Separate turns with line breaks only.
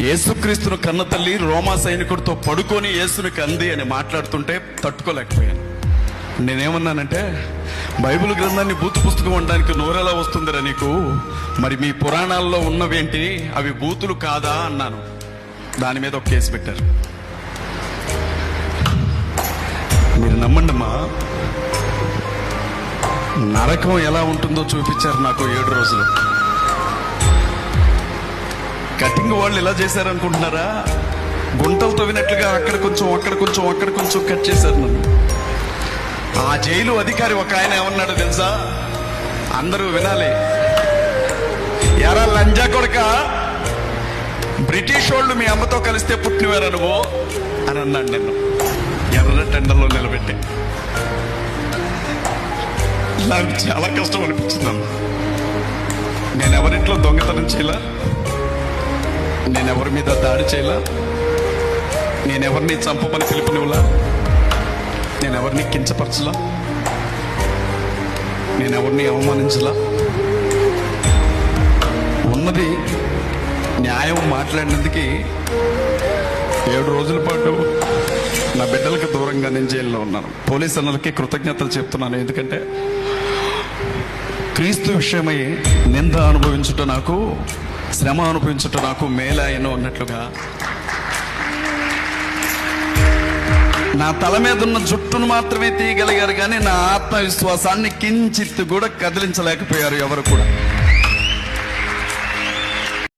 యేసుక్రీస్తును కన్న తల్లి రోమా సైనికుడితో పడుకొని యేసుని కంది అని మాట్లాడుతుంటే తట్టుకోలేకపోయాను. నేనేమన్నానంటే బైబిల్ గ్రంథాన్ని బూతు పుస్తకం ఉండడానికి నోరెలా వస్తుందిరా నీకు? మరి మీ పురాణాల్లో ఉన్నవేంటి? అవి బూతులు కాదా అన్నాను. దాని మీద ఒక కేసు పెట్టారు. మీరు నమ్మండమ్మా నరకం ఎలా ఉంటుందో చూపించారు నాకు ఏడు రోజులు. కటింగ్ వాళ్ళు ఎలా చేశారనుకుంటున్నారా? గుంటలతో వినట్లుగా అక్కడ కొంచెం అక్కడ కొంచెం అక్కడ కొంచెం కట్ చేశారు నన్ను. ఆ జైలు అధికారి ఒక ఆయన ఏమన్నాడు తెలుసా? అందరూ వినాలి. ఎరా లంజా కొడక బ్రిటిష్ వాళ్ళు మీ అమ్మతో కలిస్తే పుట్టినవారు నువ్వు? అని అన్నాడు నేను ఎర్ర టెండర్లో నిలబెట్టి. నాకు చాలా కష్టం అనిపించింది నేను ఎవరింట్లో దొంగతనం చేయలే? నేను ఎవరి మీద దాడి చేయలా? నేను ఎవరిని చంపమని పిలుపునివ్వలా? నేను ఎవరిని కించపరచలా? నేను ఎవరిని అవమానించలా? ఉన్నది న్యాయం మాట్లాడినందుకు ఏడు రోజుల పాటు నా బిడ్డలకు దూరంగా నేను జైల్లో ఉన్నాను. పోలీస్ అన్నలకి కృతజ్ఞతలు చెప్తున్నాను. ఎందుకంటే క్రీస్తు విషయమై నింద అనుభవించుట నాకు శ్రమ అనుభవించుట నాకు మేలాయను అన్నట్లుగా. నా తల మీద ఉన్న జుట్టును మాత్రమే తీయగలిగారు కానీ నా ఆత్మవిశ్వాసాన్ని కించిత్తు కూడా కదిలించలేకపోయారు ఎవరు కూడా.